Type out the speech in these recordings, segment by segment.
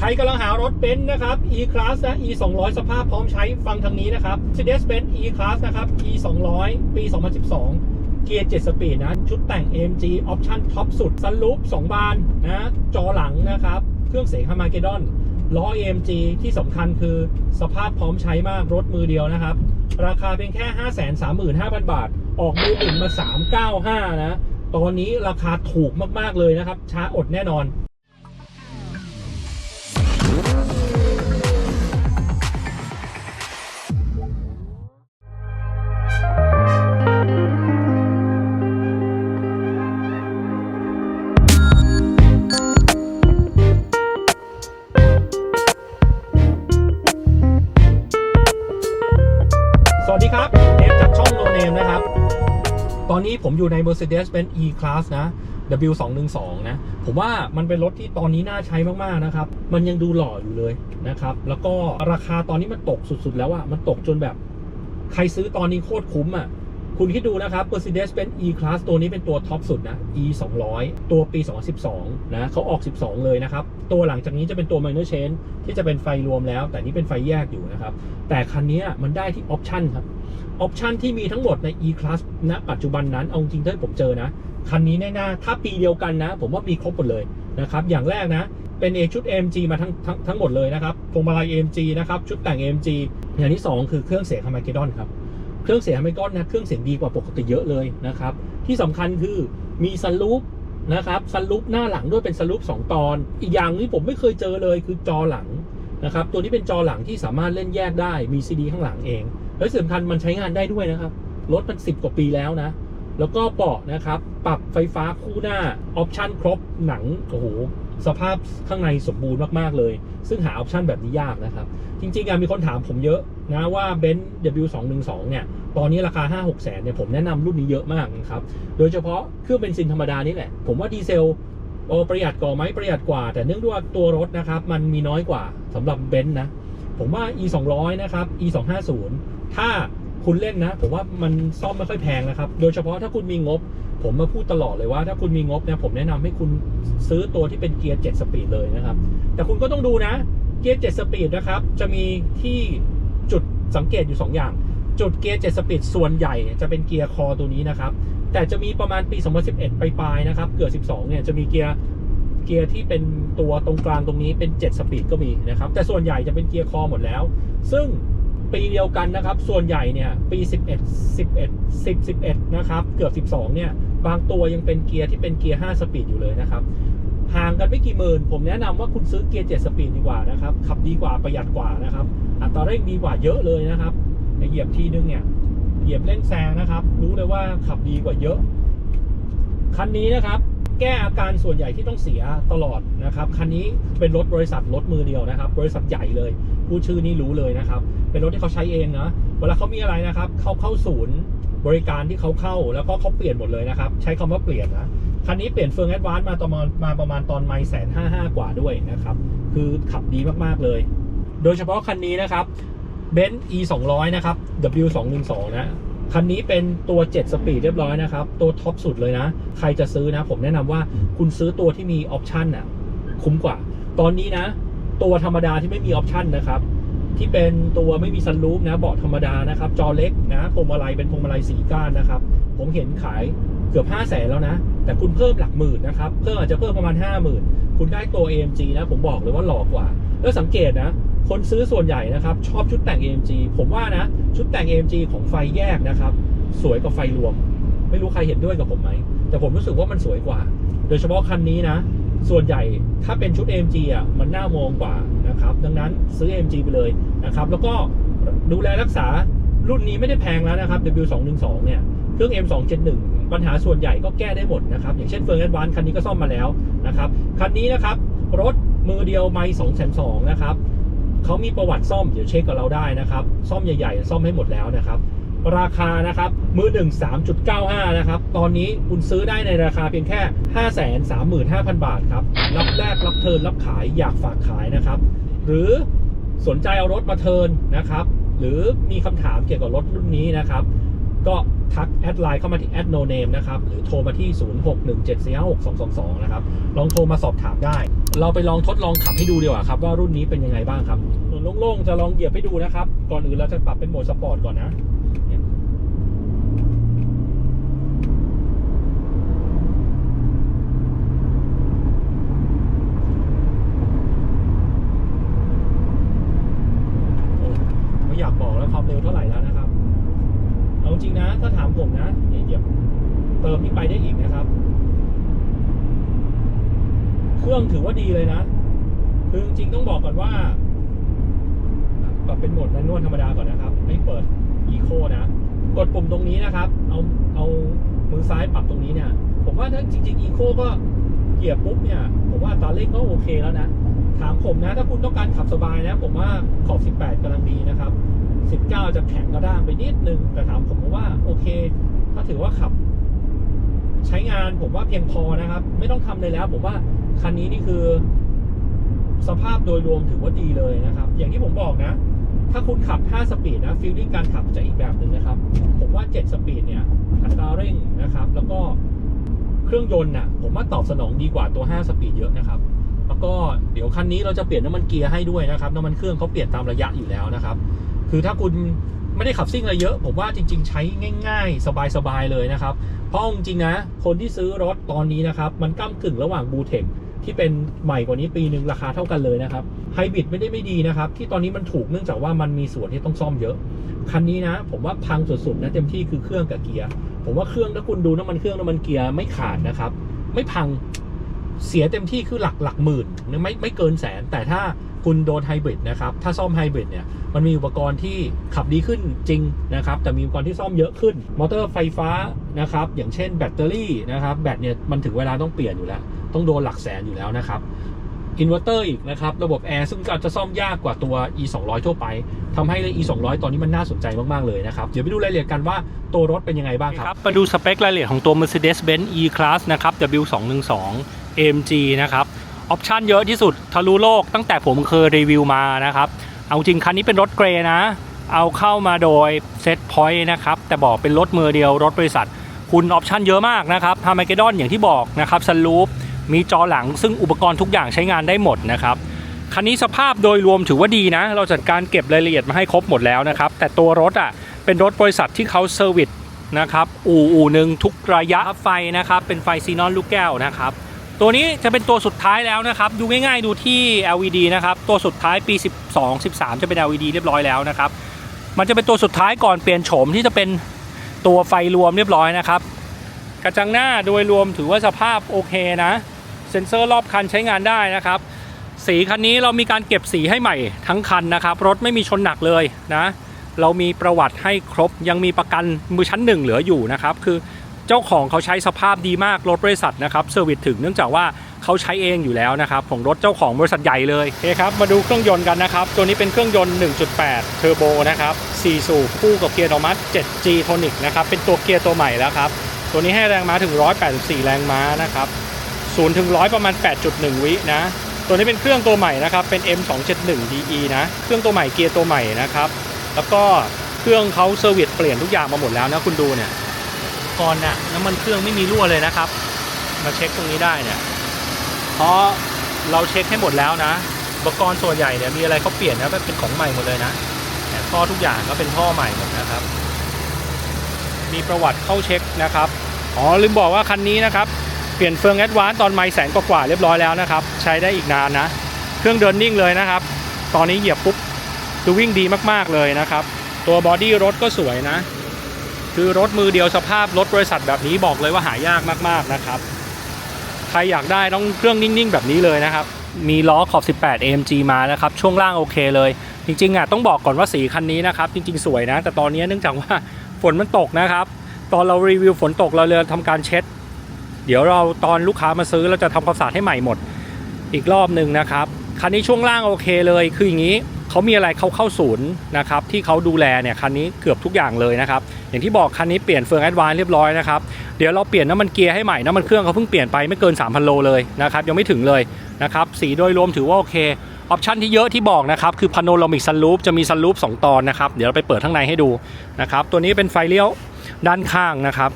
ใครกำลังหารถเบนซ์นะครับ E Class นะ E 200 สภาพพร้อมใช้ฟังทางนี้นะครับ Mercedes-Benz E Class นะครับ E 200 ปี 2012 เกียร์ 7 สปีดนะชุดแต่ง AMG ออปชั่นท็อปสุดซันลูป 2 บานนะจอหลังนะครับ เครื่องเสียงฮามาเกดอนล้อ AMG ที่สำคัญคือสภาพพร้อมใช้มากรถมือเดียวนะครับ ราคาเพียงแค่ 535,000 บาท ออกมือหนึ่งมา 395 นะ ตอนนี้ราคาถูกมาก ๆ เลยนะครับ ช้าอดแน่นอน นี้ผมอยู่ใน Mercedes-Benz E-Class นะ W212 นะ ผมว่ามันเป็นรถที่ตอนนี้น่าใช้มาก ๆ นะครับ มันยังดูหล่ออยู่เลยนะครับ แล้วก็ราคาตอนนี้มันตกสุด ๆ แล้วอะมันตกจนแบบ ใครซื้อตอนนี้โคตรคุ้มอะคุณคิดดูนะครับ Mercedes-Benz E-Class ตัวนี้เป็นตัวท็อปสุดนะ E 200 ตัวปี 2012 นะเขาออก 12 เลยนะครับ ตัวหลังจากนี้จะเป็นตัว minor change ที่จะเป็นไฟรวมแล้ว แต่นี่เป็นไฟแยกอยู่นะครับ แต่คันนี้มันได้ที่ออปชั่นครับ ออปชันที่มีทั้งหมดใน E-Class ณปัจจุบันนั้นเอาจริงๆถ้าผมเจอนะ คันนี้แน่ๆถ้าปีเดียวกันนะ ผมว่ามีครบหมดเลยนะครับ อย่างแรกนะ เป็น A ชุด AMG มาทั้งทั้งทั้งหมดเลยนะครับพวงมาลัย AMG นะครับ ชุดแต่ง AMG อย่างที่ 2 คือเครื่องเสียง Armageddon ครับ เครื่องเสียง Armageddon นะ เครื่องเสียงดีกว่าปกติเยอะเลยนะครับ ที่สำคัญคือมีซันลูปนะครับซันลูปหน้าหลังด้วยเป็นซันลูป2 ตอน อีกอย่างที่ผมไม่เคยเจอเลยคือจอหลังนะครับ ตัวนี้เป็นจอหลังที่สามารถเล่นแยกได้ มีซีดีข้างหลังเอง และที่สำคัญมันใช้งานได้ด้วยนะครับ รถมัน10กว่าปีแล้วนะ แล้วก็เบาะนะครับ ปรับไฟฟ้าคู่หน้าออปชันครบหนังโอ้โหสภาพข้างในสมบูรณ์มาก ๆ เลย ซึ่งหาออปชันแบบนี้ยากนะครับ จริงๆอะมีคนถามผมเยอะนะว่าเบนซ์ W212 เนี่ย ตอนนี้ราคา 5 6แสนเนี่ย ผมแนะนำรุ่นนี้เยอะมากนะครับ โดยเฉพาะเครื่องเบนซินธรรมดานี่แหละ ผมว่าดีเซลโอประหยัดกว่าไหมประหยัดกว่า แต่เนื่องด้วยตัวรถนะครับ มันมีน้อยกว่าสำหรับเบนซ์นะ ผมว่า e 2 0 0นะครับ e 2 5 0 ถ้าคุณเล่นนะ ผมว่ามันซ่อมไม่ค่อยแพงนะครับ โดยเฉพาะถ้าคุณมีงบ ผมมาพูดตลอดเลยว่า ถ้าคุณมีงบเนี่ยผมแนะนำให้คุณซื้อตัวที่เป็นเกียร์ 7 สปีดเลยนะครับ แต่คุณก็ต้องดูนะ เกียร์ 7 สปีดนะครับ จะมีที่จุดสังเกตอยู่ 2 อย่าง จุดเกียร์ 7 สปีดส่วนใหญ่จะเป็นเกียร์คอตัวนี้นะครับ แต่จะมีประมาณปี 2011 ปลายๆนะครับ เกือบ12 เนี่ยจะมีเกียร์เกียร์ที่เป็นตัวตรงกลางตรงนี้เป็น 7 สปีดก็มีนะครับ แต่ส่วนใหญ่จะเป็นเกียร์คอหมดแล้ว ซึ่ง ปีเดียวกันนะครับ ส่วนใหญ่เนี่ยปี 11 11 10 11 นะครับ เกือบ 12 เนี่ย บางตัวยังเป็นเกียร์ที่เป็นเกียร์ 5 สปีดอยู่เลยนะครับ ห่างกันไม่กี่หมื่น ผมแนะนำว่าคุณซื้อเกียร์ 7 สปีดดีกว่านะครับ ขับดีกว่าประหยัดกว่านะครับ อัตราเร่งดีกว่าเยอะเลยนะครับเหยียบทีนึงเนี่ย เหยียบเร่งแซงนะครับ รู้เลยว่าขับดีกว่าเยอะ คันนี้นะครับแก้อาการส่วนใหญ่ที่ต้องเสียตลอดนะครับ คันนี้เป็นรถบริษัทรถมือเดียวนะครับ บริษัทใหญ่เลย พูดชื่อนี้รู้เลยนะครับ เป็นรถที่เขาใช้เองนะ เวลาเขามีอะไรนะครับ เขาเข้าศูนย์บริการที่เขาเข้าแล้วก็เขาเปลี่ยนหมดเลยนะครับ ใช้คำว่าเปลี่ยนนะ คันนี้เปลี่ยนเฟืองแอดวานซ์มาประมาณมาประมาณตอนไมล์แสนห้าห้ากว่าด้วยนะครับ คือขับดีมากๆเลย โดยเฉพาะคันนี้นะครับเบนซ์ e 2 0 0นะครับ w 2 1 2นะคันนี้เป็นตัว 7 สปีดเรียบร้อยนะครับ ตัวท็อปสุดเลยนะ ใครจะซื้อนะ ผมแนะนำว่าคุณซื้อตัวที่มีออปชั่นน่ะ คุ้มกว่า ตอนนี้นะ ตัวธรรมดาที่ไม่มีออปชันนะครับที่เป็นตัวไม่มีซันรูฟนะเบาะธรรมดานะครับจอเล็กนะพวงมาลัยเป็นพวงมาลัยสีก้านนะครับ ผมเห็นขายเกือบ 5 0 0แสนแล้วนะ แต่คุณเพิ่มหลักหมื่นนะครับ เพิ่มอาจจะเพิ่มประมาณ 5 0,000 คุณได้ตัว AMG นะ ผมบอกเลยว่าหล่อกว่า แล้วสังเกตนะ คนซื้อส่วนใหญ่นะครับ ชอบชุดแต่ง AMG ผมว่านะ ชุดแต่ง AMG ของไฟแยกนะครับ สวยกว่าไฟรวม ไม่รู้ใครเห็นด้วยกับผมไหมแต่ผมรู้สึกว่ามันสวยกว่า โดยเฉพาะคันนี้นะ ส่วนใหญ่ถ้าเป็นชุด AMG อะมันน่ามองกว่านะครับดังนั้นซื้อ AMG ไปเลยนะครับแล้วก็ดูแลรักษารุ่นนี้ไม่ได้แพงแล้วนะครับ W212 เนี่ยเครื่อง M271 ปัญหาส่วนใหญ่ก็แก้ได้หมดนะครับ อย่างเช่นเฟิร์นแอดวานคันนี้ก็ซ่อมมาแล้วนะครับคันนี้นะครับ รถมือเดียวไม่2 2 0 0 0นะครับเขามีประวัติซ่อมเดี๋ยวเช็คกับเราได้นะครับ ซ่อมใหญ่ๆ ซ่อมให้หมดแล้วนะครับ ราคานะครับมือหนึ่ง3.95 นะครับ ตอนนี้คุณซื้อได้ในราคาเพียงแค่ 535,000 บาทครับ รับแรกรับเทิร์นรับขายอยากฝากขายนะครับ หรือสนใจเอารถมาเทิร์นนะครับ หรือมีคำถามเกี่ยวกับรถรุ่นนี้นะครับ ก็ทักแอดไลน์เข้ามาที่แอดโนเนมนะครับ หรือโทรมาที่ 0617456222 นะครับ ลองโทรมาสอบถามได้ เราไปลองทดลองขับให้ดูดีกว่าครับว่ารุ่นนี้เป็นยังไงบ้างครับโล่งๆจะลองเหยียบให้ดูนะครับ ก่อนอื่นเราจะปรับเป็นโหมดสปอร์ตก่อนนะเนี่ยโอ้ไม่อยากบอกแล้วความเร็วเท่าไหร่แล้วนะครับ เอาจริงนะ ถ้าถามผมนะเนี่ยเหยียบเติมนี่ไปได้อีกนะครับ เครื่องถือว่าดีเลยนะ คือจริงๆต้องบอกก่อนว่าปรับ เป็นโหมดแมนนวลธรรมดาก่อนนะครับไม่เปิดอีโคนะ กดปุ่มตรงนี้นะครับ เอาเอามือซ้ายปรับตรงนี้เนี่ย ผมว่าถ้าจริงๆอีโคก็เหยียบปุ๊บเนี่ย ผมว่าอัตาเร่งก็โอเคแล้วนะ ถามผมนะถ้าคุณต้องการขับสบายนะ ผมว่าขอบ 18กำลังดีนะครับ 19 จะแข็งกระด้างไปนิดนึง แต่ถามผมว่าโอเค ถ้าถือว่าขับ ใช้งานผมว่าเพียงพอนะครับ ไม่ต้องทำเลยแล้ว ผมว่าคันนี้นี่คือสภาพโดยรวมถือว่าดีเลยนะครับ อย่างที่ผมบอกนะ ถ้าคุณขับ 5 สปีดนะฟีลลิ่งการขับจะอีกแบบหนึ่งนะครับ ผมว่า 7 สปีดเนี่ยอัตราเร่งนะครับ แล้วก็เครื่องยนต์น่ะผมว่าตอบสนองดีกว่าตัว 5 สปีดเยอะนะครับแล้วก็เดี๋ยวคันนี้เราจะเปลี่ยนน้ำมันเกียร์ให้ด้วยนะครับน้ำมันเครื่องเขาเปลี่ยนตามระยะอยู่แล้วนะครับ คือถ้าคุณไม่ได้ขับซิ่งอะไรเยอะ ผมว่าจริง ๆ ใช้ง่าย ๆ สบายๆเลยนะครับ เพราะจริงๆนะ คนที่ซื้อรถตอนนี้นะครับ มันก้ากึ่งระหว่างบูเทคที่เป็นใหม่กว่านี้ปีหนึ่งราคาเท่ากันเลยนะครับ ไฮบริดไม่ได้ไม่ดีนะครับ ที่ตอนนี้มันถูกเนื่องจากว่ามันมีส่วนที่ต้องซ่อมเยอะ คันนี้นะ ผมว่าพังสุดๆนะเต็มที่คือเครื่องกับเกียร์ ผมว่าเครื่องถ้าคุณดูน้ำมันเครื่องน้ำมันเกียร์ไม่ขาดนะครับ ไม่พังเสียเต็มที่คือหลักหลักหมื่นไม่ไม่เกินแสน แต่ถ้าคุณโดนไฮบริดนะครับ ถ้าซ่อมไฮบริดเนี่ย มันมีอุปกรณ์ที่ขับดีขึ้นจริงนะครับ แต่มีอุปกรณ์ที่ซ่อมเยอะขึ้น มอเตอร์ไฟฟ้านะครับ อย่างเช่นแบตเตอรี่นะครับ แบตเนี่ยมันถึงเวลาต้องเปลี่ยนอยู่แล้ว ต้องโดนหลักแสนอยู่แล้วนะครับ อินเวอร์เตอร์อีกนะครับ ระบบแอร์ซึ่งอาจจะซ่อมยากกว่าตัว e 2 0 0ทั่วไปทำให้เลย e 2 0 0ตอนนี้มันน่าสนใจมาก ๆ เลยนะครับ เดี๋ยวไปดูรายละเอียดกันว่าตัวรถเป็นยังไงบ้างครับ มาดูสเปครายละเอียดของตัว Mercedes-Benz E-Class นะครับ W212 AMG นะครับ ออปชันเยอะที่สุดทะลุโลกตั้งแต่ผมเคยรีวิวมานะครับ เอาจริงคันนี้เป็นรถเกรย์นะ เอาเข้ามาโดยเซตพอยต์นะครับ แต่บอกเป็นรถมือเดียวรถบริษัท คุณออปชันเยอะมากนะครับฮาร์ม g เกดอนอย่างที่บอกนะครับซันลูป มีจอหลังซึ่งอุปกรณ์ทุกอย่างใช้งานได้หมดนะครับคันนี้สภาพโดยรวมถือว่าดีนะ เราจัดการเก็บรายละเอียดมาให้ครบหมดแล้วนะครับ แต่ตัวรถอะเป็นรถบริษัทที่เขาเซอร์วิสนะครับอู่อู่หนึ่งทุกระยะไฟนะครับ เป็นไฟซีนอนลูกแก้วนะครับ ตัวนี้จะเป็นตัวสุดท้ายแล้วนะครับ ดูง่ายๆดูที่ LED นะครับ ตัวสุดท้ายปี 12 13 จะเป็น LED เรียบร้อยแล้วนะครับ มันจะเป็นตัวสุดท้ายก่อนเปลี่ยนโฉมที่จะเป็นตัวไฟรวมเรียบร้อยนะครับ กระจังหน้าโดยรวมถือว่าสภาพโอเคนะ เซ็นเซอร์รอบคันใช้งานได้นะครับ สีคันนี้เรามีการเก็บสีให้ใหม่ทั้งคันนะครับ รถไม่มีชนหนักเลยนะ เรามีประวัติให้ครบยังมีประกันมือชั้นหนึ่งเหลืออยู่นะครับ คือเจ้าของเขาใช้สภาพดีมากรถบริษัทนะครับเซอร์วิสถึงเนื่องจากว่าเขาใช้เองอยู่แล้วนะครับของรถเจ้าของบริษัทใหญ่เลยโอเคครับมาดูเครื่องยนต์กันนะครับ ตัวนี้เป็นเครื่องยนต์ 1.8 เทอร์โบนะครับ4สูบคู่กับเกียร์อัตโนมัติ 7G Tonic นะครับเป็นตัวเกียร์ตัวใหม่แล้วครับตัวนี้ให้แรงม้าถึง 184 แรงม้านะครับ ศูนย์ถึงร้อยประมาณ 8.1 วินะ ตัวนี้เป็นเครื่องตัวใหม่นะครับ เป็น M271 DE นะ เครื่องตัวใหม่เกียร์ตัวใหม่นะครับ แล้วก็เครื่องเขาเซอร์วิสเปลี่ยนทุกอย่างมาหมดแล้วนะคุณดูเนี่ยก่อนน่ะน้ำมันเครื่องไม่มีรั่วเลยนะครับ มาเช็คตรงนี้ได้เนี่ยเพราะเราเช็คให้หมดแล้วนะอุปกรณ์ส่วนใหญ่เนี่ยมีอะไรเขาเปลี่ยนนะเป็นของใหม่หมดเลยนะแต่ท่อทุกอย่างก็เป็นท่อใหม่หมดนะครับ มีประวัติเข้าเช็คนะครับอ๋อลืมบอกว่าคันนี้นะครับ เปลี่ยนเฟืองแอดวานตอนไม่แสนกว่าเรียบร้อยแล้วนะครับ ใช้ได้อีกนานนะ เครื่องเดินนิ่งเลยนะครับ ตอนนี้เหยียบปุ๊บดูวิ่งดีมากๆเลยนะครับ ตัวบอดี้รถก็สวยนะ คือรถมือเดียวสภาพรถบริษัทแบบนี้บอกเลยว่าหายากมากๆนะครับ ใครอยากได้ต้องเครื่องนิ่งๆ แบบนี้เลยนะครับ มีล้อขอบ 18 AMG มานะครับ ช่วงล่างโอเคเลย จริงๆอะต้องบอกก่อนว่าสีคันนี้นะครับ จริงๆ สวยนะ แต่ตอนนี้เนื่องจากว่าฝนมันตกนะครับ ตอนเรารีวิวฝนตกเราเลยทำการเช็ด เดี๋ยวเราตอนลูกค้ามาซื้อเราจะทำความสะอาดให้ใหม่หมดอีกรอบหนึ่งนะครับ คันนี้ช่วงล่างโอเคเลยคืออย่างนี้เขามีอะไรเขาเข้าศูนย์นะครับที่เขาดูแลเนี่ยคันนี้เกือบทุกอย่างเลยนะครับ อย่างที่บอกคันนี้เปลี่ยนเฟืองแอดวานเรียบร้อยนะครับเดี๋ยวเราเปลี่ยนน้ำมันเกียร์ให้ใหม่น้ำมันเครื่องเขาเพิ่งเปลี่ยนไปไม่เกิน 3,000 โลเลยนะครับยังไม่ถึงเลยนะครับสีโดยรวมถือว่าโอเคออปชันที่เยอะที่บอกนะครับคือพาโนรามิกซันรูฟจะมีซันรูฟ2ตอนนะครับเดี๋ยวเราไปเปิดข้างในให้ดูนะครับตัวนี้เป็นไฟเลี้ยวด้านข้างนะครับ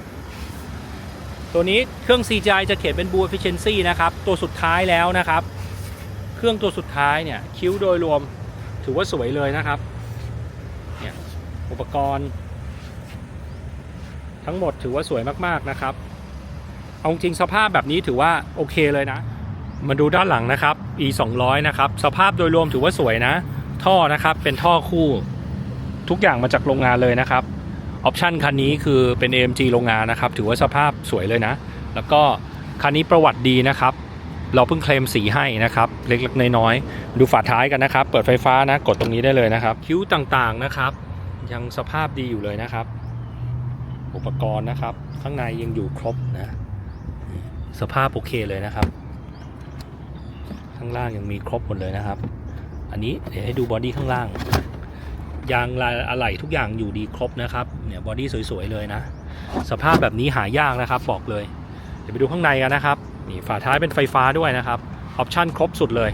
ตัวนี้เครื่อง CGI จะเขียนเป็น Blue Efficiency นะครับ ตัวสุดท้ายแล้วนะครับ เครื่องตัวสุดท้ายเนี่ย คิ้วโดยรวมถือว่าสวยเลยนะครับ เนี่ยอุปกรณ์ ทั้งหมดถือว่าสวยมากๆนะครับ เอาจริงสภาพแบบนี้ถือว่าโอเคเลยนะ มาดูด้านหลังนะครับ e 2 0 0นะครับ สภาพโดยรวมถือว่าสวยนะ ท่อนะครับเป็นท่อคู่ ทุกอย่างมาจากโรงงานเลยนะครับ ออปชันคันนี้คือเป็น AMG โรงงานนะครับ ถือว่าสภาพสวยเลยนะ แล้วก็คันนี้ประวัติดีนะครับ เราเพิ่งเคลมสีให้นะครับ เล็กๆน้อยๆดูฝาท้ายกันนะครับ เปิดไฟฟ้านะ กดตรงนี้ได้เลยนะครับ คิ้วต่างๆนะครับ ยังสภาพดีอยู่เลยนะครับ อุปกรณ์นะครับ ข้างในยังอยู่ครบนะ สภาพโอเคเลยนะครับ ข้างล่างยังมีครบหมดเลยนะครับ อันนี้เดี๋ยวให้ดูบอดี้ข้างล่าง ยางลายอะไหล่ทุกอย่างอยู่ดีครบนะครับเนี่ยบอดี้สวยๆเลยนะ สภาพแบบนี้หายากนะครับบอกเลย เดี๋ยวไปดูข้างในกันนะครับนี่ฝาท้ายเป็นไฟฟ้าด้วยนะครับออปชั่นครบสุดเลย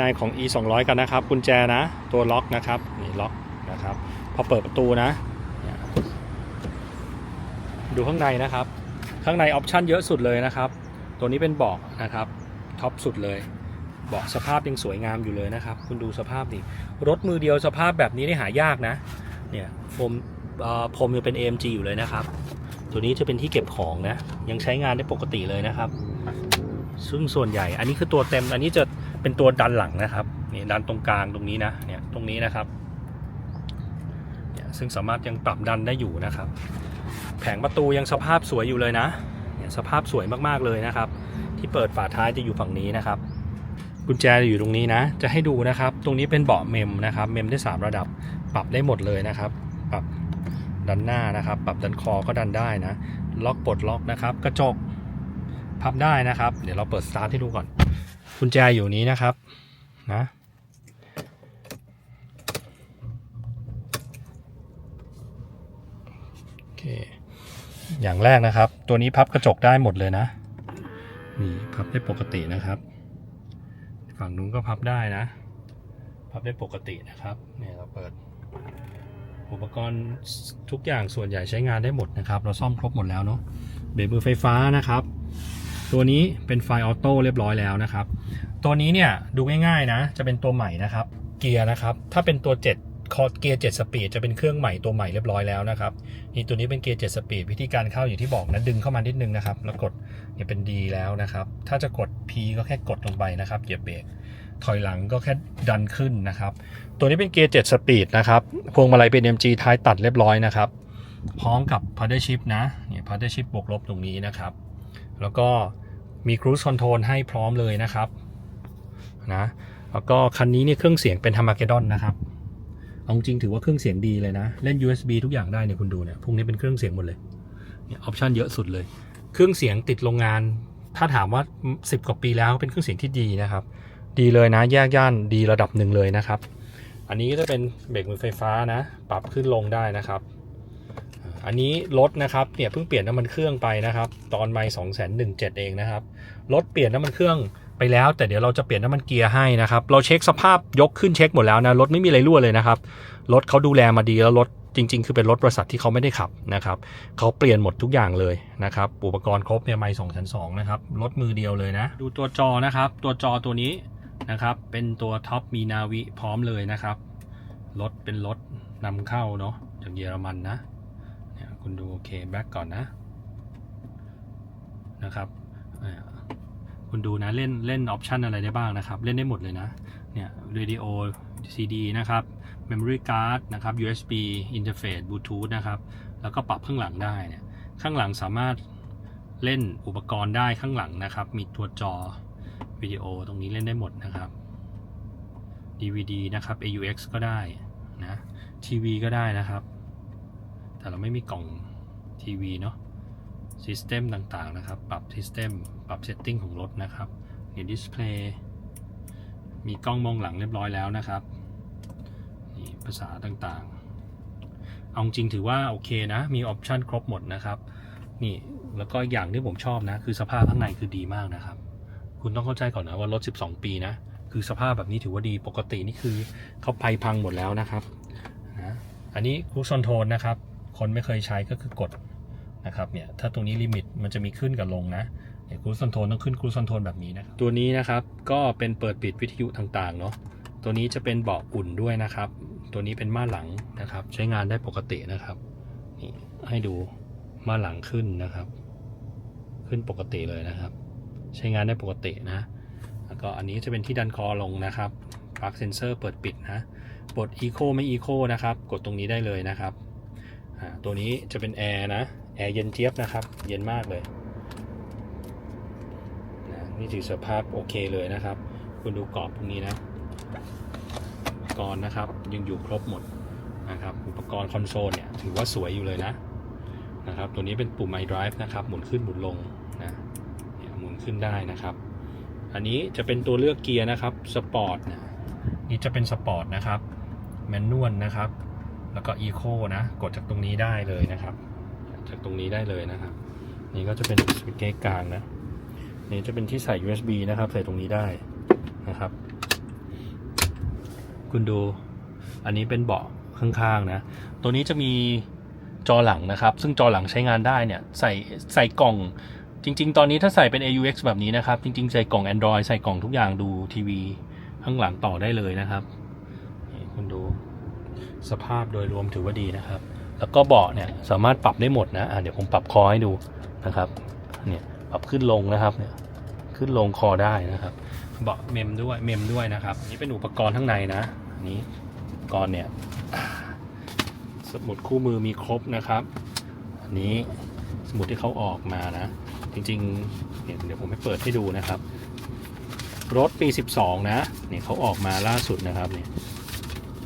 ในของ e 2 0 0กันนะครับกุญแจนะตัวล็อกนะครับนี่ล็อกนะครับพอเปิดประตูนะ ดูข้างในนะครับ ข้างในออปชันเยอะสุดเลยนะครับ ตัวนี้เป็นเบาะนะครับท็อปสุดเลยเบาะสภาพยังสวยงามอยู่เลยนะครับ คุณดูสภาพดิรถมือเดียวสภาพแบบนี้นี่หายากนะเนี่ยโฟมเอ่อพรมยังเป็น AMG อยู่เลยนะครับ ตัวนี้จะเป็นที่เก็บของนะ ยังใช้งานได้ปกติเลยนะครับ ซึ่งส่วนใหญ่ อันนี้คือตัวเต็ม อันนี้จะ เป็นตัวดันหลังนะครับนี่ดันตรงกลางตรงนี้นะเนี่ยตรงนี้นะครับเนี่ยซึ่งสามารถยังปรับดันได้อยู่นะครับ แผงประตูยังสภาพสวยอยู่เลยนะเนี่ยสภาพสวยมากๆเลยนะครับ ที่เปิดฝาท้ายจะอยู่ฝั่งนี้นะครับ กุญแจจะอยู่ตรงนี้นะ จะให้ดูนะครับ ตรงนี้เป็นเบาะเมมนะครับ เมมได้ 3 ระดับปรับได้หมดเลยนะครับ ปรับดันหน้านะครับ ปรับดันคอก็ดันได้นะ ล็อกปลดล็อกนะครับ กระจกพับได้นะครับ เดี๋ยวเราเปิดสตาร์ทให้ดูก่อน กุญแจอยู่นี้นะครับนะโอเคอย่างแรกนะครับ ตัวนี้พับกระจกได้หมดเลยนะ นี่พับได้ปกตินะครับ ฝั่งนู้นก็พับได้นะ พับได้ปกตินะครับเนี่ยเราเปิดอุปกรณ์ทุกอย่างส่วนใหญ่ใช้งานได้หมดนะครับ เราซ่อมครบหมดแล้วเนาะเบรกมือไฟฟ้านะครับ ตัวนี้เป็นไฟออโต้เรียบร้อยแล้วนะครับ ตัวนี้เนี่ยดูง่ายๆนะ จะเป็นตัวใหม่นะครับ เกียร์นะครับ ถ้าเป็นตัว 7 คอร์เกียร์7สปีดจะเป็นเครื่องใหม่ตัวใหม่เรียบร้อยแล้วนะครับ นี่ตัวนี้เป็นเกียร์7สปีดวิธีการเข้าอยู่ที่บอกนะดึงเข้ามานิดนึงนะครับ แล้วกดเนี่ยเป็น D แล้วนะครับ ถ้าจะกด P ก็แค่กดลงไปนะครับเหยียบเบรกถอยหลังก็แค่ดันขึ้นนะครับ ตัวนี้เป็นเกียร์7สปีดนะครับพวงมาลัยเป็น MG ท้ายตัดเรียบร้อยนะครับ พร้อมกับ paddle shift นะเนี่ย paddle shift บวกลบตรงนี้นะครับ แล้วก็มี cruise control ให้พร้อมเลยนะครับนะแล้วก็คันนี้เนี่ยเครื่องเสียงเป็น Harmageddon นะครับเอาจริงถือว่าเครื่องเสียงดีเลยนะ เล่น USB ทุกอย่างได้เนี่ยคุณดูเนี่ยพวกนี้เป็นเครื่องเสียงหมดเลยเนี่ยออปชันเยอะสุดเลย เครื่องเสียงติดโรงงาน ถ้าถามว่า 10 กว่าปีแล้วเป็นเครื่องเสียงที่ดีนะครับ ดีเลยนะแยกย่านดีระดับหนึ่งเลยนะครับ อันนี้ก็จะเป็นเบรกมือไฟฟ้านะ ปรับขึ้นลงได้นะครับ อันนี้รถนะครับเนี่ยเพิ่งเปลี่ยนน้ำมันเครื่องไปนะครับ ตอนไม่สองแสนหนึ่งเจ็ดเองนะครับรถเปลี่ยนน้ำมันเครื่องไปแล้ว แต่เดี๋ยวเราจะเปลี่ยนน้ำมันเกียร์ให้นะครับ เราเช็คสภาพยกขึ้นเช็คหมดแล้วนะรถไม่มีอะไรรั่วเลยนะครับรถเขาดูแลมาดีแล้วรถจริง ๆ คือเป็นรถบริษัทที่เขาไม่ได้ขับนะครับเขาเปลี่ยนหมดทุกอย่างเลยนะครับอุปกรณ์ครบเนี่ยไม่สองชั้นสองนะครับรถมือเดียวเลยนะ ดูตัวจอนะครับ ตัวจอตัวนี้นะครับ เป็นตัวท็อปมีนาวิพร้อมเลยนะครับรถเป็นรถนำเข้าเนาะจากเยอรมันนะ คุณดูโอเคแบ็กก่อนนะนะครับคุณดูนะเล่นเล่นออปชันอะไรได้บ้างนะครับ เล่นได้หมดเลยนะเนี่ยเรดิโอ CD นะครับ Memory Card นะครับ USB Interface Bluetooth นะครับ แล้วก็ปรับข้างหลังได้เนี่ยข้างหลังสามารถเล่นอุปกรณ์ได้ข้างหลังนะครับ มีตัวจอวิดีโอตรงนี้เล่นได้หมดนะครับ DVD นะครับ AUX ก็ได้นะทีวีก็ได้นะครับ แต่เราไม่มีกล่องทีวีเนาะซิสเต็มต่างๆนะครับ ปรับซิสเต็มปรับเซตติ้งของรถนะครับนี่ดิสเพลย์มีกล้องมองหลังเรียบร้อยแล้วนะครับนี่ภาษาต่างๆ เอาจริงถือว่าโอเคนะ มีออปชันครบหมดนะครับ นี่แล้วก็อย่างที่ผมชอบนะ คือสภาพข้างในคือดีมากนะครับ คุณต้องเข้าใจก่อนนะว่ารถ 12 ปีนะ คือสภาพแบบนี้ถือว่าดีปกตินี่คือเขาไปพังหมดแล้วนะครับนะอันนี้คูซอนโทนนะครับ คนไม่เคยใช้ก็คือกดนะครับเนี่ยถ้าตรงนี้ลิมิตมันจะมีขึ้นกับลงนะเครูซอนโทนต้องขึ้นคูซอนโทนแบบนี้นะครับตัวนี้นะครับก็เป็นเปิดปิดวิทยุต่างๆเนาะตัวนี้จะเป็นเบาะอุ่นด้วยนะครับ ตัวนี้เป็นม่านหลังนะครับ ใช้งานได้ปกตินะครับนี่ให้ดูม่านหลังขึ้นนะครับ ขึ้นปกติเลยนะครับ ใช้งานได้ปกตินะแล้วก็อันนี้จะเป็นที่ดันคอลงนะครับปลั๊กเซนเซอร์เปิดปิดนะปลด Eco ไม่ Eco นะครับ กดตรงนี้ได้เลยนะครับ ตัวนี้จะเป็นแอร์นะ แอร์เย็นเจี๊ยบนะครับ เย็นมากเลยนะนี่ถือสภาพโอเคเลยนะครับ คุณดูกรอบตรงนี้นะอุปกรณ์นะครับยังอยู่ครบหมดนะครับ อุปกรณ์คอนโซลเนี่ยถือว่าสวยอยู่เลยนะนะครับ ตัวนี้เป็นปุ่ม iDrive นะครับ หมุนขึ้นหมุนลงนะหมุนขึ้นได้นะครับ อันนี้จะเป็นตัวเลือกเกียร์นะครับสปอร์ตนะนี่จะเป็นสปอร์ตนะครับแมนนวลนะครับ แล้วก็อีโคนะกดจากตรงนี้ได้เลยนะครับ จากตรงนี้ได้เลยนะครับ นี่ก็จะเป็นสวิตช์เกกลางนะนี่จะเป็นที่ใส่ USB นะครับ ใส่ตรงนี้ได้นะครับ คุณดูอันนี้เป็นเบาะข้างๆนะ ตัวนี้จะมีจอหลังนะครับ ซึ่งจอหลังใช้งานได้เนี่ยใส่ใส่กล่องจริง ๆ ตอนนี้ถ้าใส่เป็น AUX แบบนี้นะครับ จริง ๆ ใส่กล่อง Android ใส่กล่องทุกอย่างดูทีวีข้างหลังต่อได้เลยนะครับ สภาพโดยรวมถือว่าดีนะครับ แล้วก็เบาะเนี่ยสามารถปรับได้หมดนะะเดี๋ยวผมปรับคอให้ดูนะครับเนี่ยปรับขึ้นลงนะครับเนี่ยขึ้นลงคอได้นะครับ เบาะเมมด้วยเมมด้วยนะครับอันนี่เป็นอุปกรณ์ข้างในนะอันนี้อุปกรณ์เนี่ยสมุดคู่มือมีครบนะครับอันนี้สมุดที่เขาออกมานะ จริงๆเนี่ยเดี๋ยวผมให้เปิดให้ดูนะครับ รถปี 12 นะเนี่ยเขาออกมาล่าสุดนะครับเนี่ย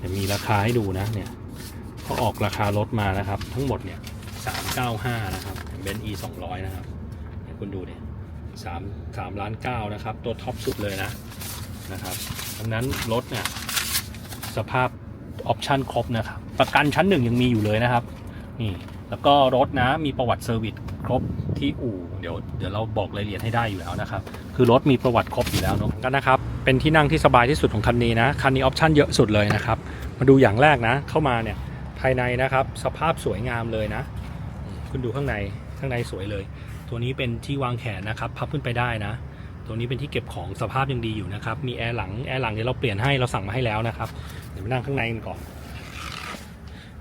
เดี๋ยวมีราคาให้ดูนะเนี่ยเขาออกราคารถมานะครับ ทั้งหมดเนี่ย395นะครับเบนซ์ e 200นะครับคุณดูเนี่ยสามสามล้านเก้านะครับ ตัวท็อปสุดเลยนะนะครับดังนั้นรถเนี่ยสภาพออปชั่นครบนะครับ ประกันชั้นหนึ่งยังมีอยู่เลยนะครับ นี่แล้วก็รถนะมีประวัติเซอร์วิสครบที่อู่เดี๋ยวเดี๋ยวเราบอกรายละเอียดให้ได้อยู่แล้วนะครับ คือรถมีประวัติครบอยู่แล้วเนอะก็นะครับ เป็นที่นั่งที่สบายที่สุดของคันนี้นะ คันนี้ออปชั่นเยอะสุดเลยนะครับ มาดูอย่างแรกนะ เข้ามาเนี่ยภายในนะครับ สภาพสวยงามเลยนะ คุณดูข้างในข้างในสวยเลย ตัวนี้เป็นที่วางแขนนะครับ พับขึ้นไปได้นะ ตัวนี้เป็นที่เก็บของสภาพยังดีอยู่นะครับ มีแอร์หลังแอร์หลังเดี๋ยวเราเปลี่ยนให้เราสั่งมาให้แล้วนะครับเดี๋ยวมานั่งข้างในกันก่อน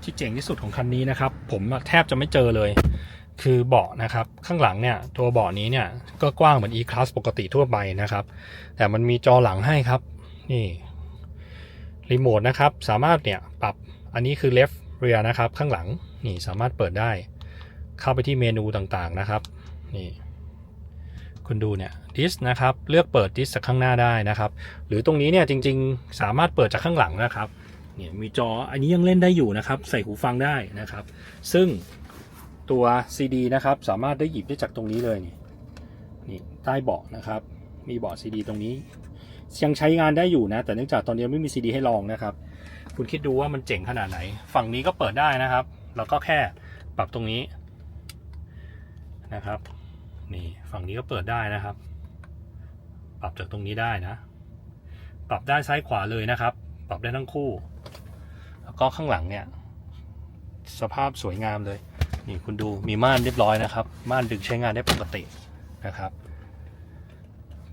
ที่เจ๋งที่สุดของคันนี้นะครับ ผมแทบจะไม่เจอเลย คือเบาะนะครับ ข้างหลังเนี่ย ตัวเบาะนี้เนี่ยก็กว้างเหมือน E-Class ปกติทั่วไปนะครับ แต่มันมีจอหลังให้ครับ นี่ รีโมทนะครับ สามารถเนี่ยปรับอันนี้คือ left rear นะครับ ข้างหลังนี่สามารถเปิดได้ เข้าไปที่เมนูต่างๆนะครับนี่คุณดูเนี่ยดิสนะครับเลือกเปิดดิสจากข้างหน้าได้นะครับ หรือตรงนี้เนี่ยจริง ๆ สามารถเปิดจากข้างหลังนะครับเนี่ยมีจออันนี้ยังเล่นได้อยู่นะครับ ใส่หูฟังได้นะครับ ซึ่งตัว CD นะครับสามารถได้หยิบได้จากตรงนี้เลยนี่นี่ใต้เบาะนะครับ มีเบาะ CD ตรงนี้ ยังใช้งานได้อยู่นะ แต่เนื่องจากตอนนี้ไม่มี CD ให้ลองนะครับ คุณคิดดูว่ามันเจ๋งขนาดไหน ฝั่งนี้ก็เปิดได้นะครับ แล้วก็แค่ปรับตรงนี้นะครับ นี่ฝั่งนี้ก็เปิดได้นะครับ ปรับจากตรงนี้ได้นะ ปรับได้ซ้ายขวาเลยนะครับ ปรับได้ทั้งคู่ แล้วก็ข้างหลังเนี่ย สภาพสวยงามเลย นี่คุณดูมีม่านเรียบร้อยนะครับ ม่านดึงใช้งานได้ปกตินะครับ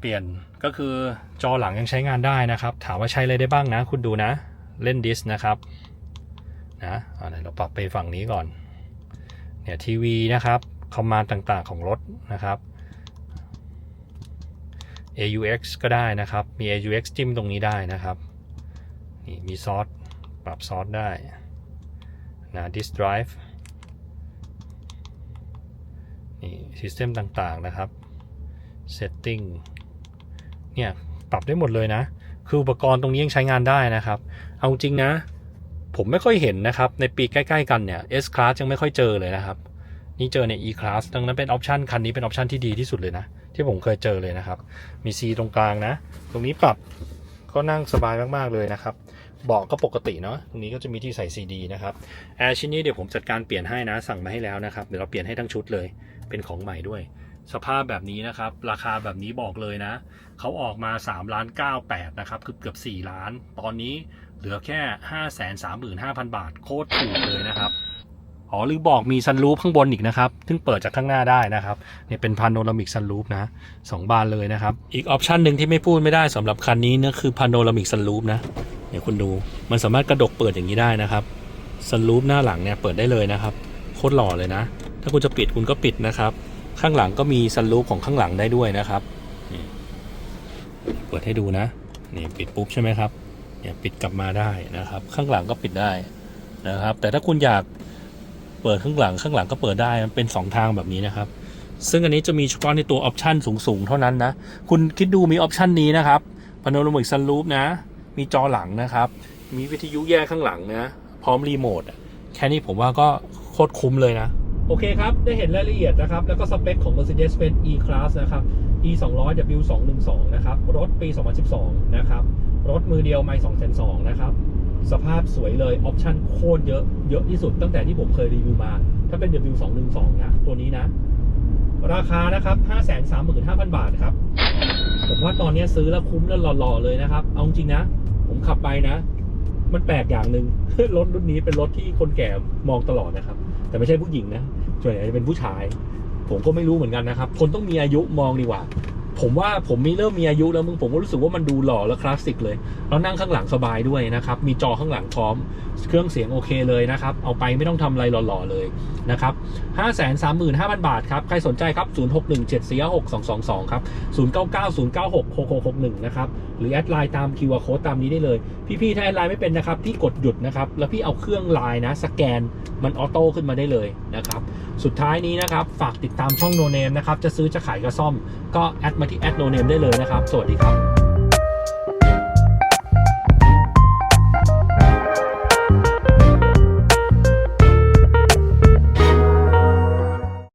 เปลี่ยนก็คือจอหลังยังใช้งานได้นะครับ ถามว่าใช้อะไรได้บ้างนะ คุณดูนะ เล่นดิสนะครับนะอ่าเดี๋ยวเราปรับไปฝั่งนี้ก่อนเนี่ยทีวีนะครับ คอมมานด์ต่างๆของรถนะครับ AUX ก็ได้นะครับ มี AUX จิ้มตรงนี้ได้นะครับ นี่มีซอสปรับซอสได้นะดิสไดรฟ์นี่ซิสเต็มต่างๆนะครับ Setting เนี่ยปรับได้หมดเลยนะ คืออุปกรณ์ตรงนี้ยังใช้งานได้นะครับ เอาจริงนะ ผมไม่ค่อยเห็นนะครับ ในปีใกล้ๆกันเนี่ย S Class ยังไม่ค่อยเจอเลยนะครับ นี่เจอใน E Class ดังนั้นเป็นออปชันคันนี้เป็นออปชันที่ดีที่สุดเลยนะ ที่ผมเคยเจอเลยนะครับ มี C ตรงกลางนะ ตรงนี้ปรับก็นั่งสบายมากๆเลยนะครับเบาะก็ปกติเนาะตรงนี้ก็จะมีที่ใส่ซีดีนะครับแอร์ชิ้นนี้เดี๋ยวผมจัดการเปลี่ยนให้นะ สั่งมาให้แล้วนะครับเดี๋ยวเราเปลี่ยนให้ทั้งชุดเลย เป็นของใหม่ด้วย สภาพแบบนี้นะครับ ราคาแบบนี้บอกเลยนะ เขาออกมา3ล้าน98นะครับคือเกือบ 4 ล้าน ตอนนี้เหลือแค่ 5 3 5 0 0 0 บาท โคตรถูกเลยนะครับอ๋อหรือบอกมีซันรูฟข้างบนอีกนะครับ ซึ่งเปิดจากข้างหน้าได้นะครับเนี่ยเป็นพาโนรามิกซันรูฟนะสองบานเลยนะครับ อีกออปชันหนึ่งที่ไม่พูดไม่ได้สำหรับคันนี้นะคือพาโนรามิกซันรูฟนะเดี๋ยคุณดูมันสามารถกระดกเปิดอย่างนี้ได้นะครับซันรูฟหน้าหลังเนี่ยเปิดได้เลยนะครับ โคตรหล่อเลยนะ ถ้าคุณจะปิดคุณก็ปิดนะครับ ข้างหลังก็มีซันรูฟของข้างหลังได้ด้วยนะครับเปิดให้ดูนะ นี่ปิดปุ๊บใช่ไหมครับเนี่ยปิดกลับมาได้นะครับ ข้างหลังก็ปิดได้นะครับ แต่ถ้าคุณอยากเปิดข้างหลังข้างหลังก็เปิดได้มันเป็น 2 ทางแบบนี้นะครับ ซึ่งอันนี้จะมีเฉพาะในตัวออปชันสูงๆ เท่านั้นนะ คุณคิดดูมีออปชันนี้นะครับพาโนรามิกซันรูฟนะ มีจอหลังนะครับ มีวิทยุแยกข้างหลังนะ พร้อมรีโมทแค่นี้ผมว่าก็โคตรคุ้มเลยนะ โอเคครับ ได้เห็นรายละเอียดนะครับ แล้วก็สเปคของ Mercedes-Benz E-Class นะครับ E 2 0 0 W 2 1 2นะครับ รถปี 2012 นะครับ รถมือเดียวไม่2 2 0นะครับ สภาพสวยเลย ออปชั่นโคตรเยอะ เยอะที่สุดตั้งแต่ที่ผมเคยรีวิวมา ถ้าเป็น W 2 1 2นะ ตัวนี้นะ ราคานะครับ 535,000 บาทครับ ผมว่าตอนนี้ซื้อแล้วคุ้มแล้วหล่อๆเลยนะครับ เอาจริงนะ ผมขับไปนะ มันแปลกอย่างหนึ่งรถรุ่นนี้เป็นรถที่คนแก่มองตลอดนะครับ แต่ไม่ใช่ผู้หญิงนะ ส่วนใหญ่จะเป็นผู้ชาย ผมก็ไม่รู้เหมือนกันนะครับ คนต้องมีอายุมองดีกว่า ผมว่าผมมีเริ่มมีอายุแล้วมึงผมก็รู้สึกว่ามันดูหล่อและคลาสสิกเลยแล้วนั่งข้างหลังสบายด้วยนะครับ มีจอข้างหลังพร้อม เครื่องเสียงโอเคเลยนะครับ เอาไปไม่ต้องทำอะไรหล่อๆเลยนะครับ535,000 บาทครับ ใครสนใจครับ 0617456222 ครับ 0990966661 นะครับ หรือแอดไลน์ตาม QR Code ตามนี้ได้เลย พี่ๆ ถ้าแอดไลน์ไม่เป็นนะครับ พี่กดหยุดนะครับ แล้วพี่เอาเครื่องไลน์นะ สแกนมันออโต้ขึ้นมาได้เลยนะครับ สุดท้ายนี้นะครับ ฝากติดตามช่องโนเนมนะครับ จะซื้อจะขายก็ซ่อม ก็แอดมาที่แอดโนเนมได้เลยนะครับ สวัสดีครับ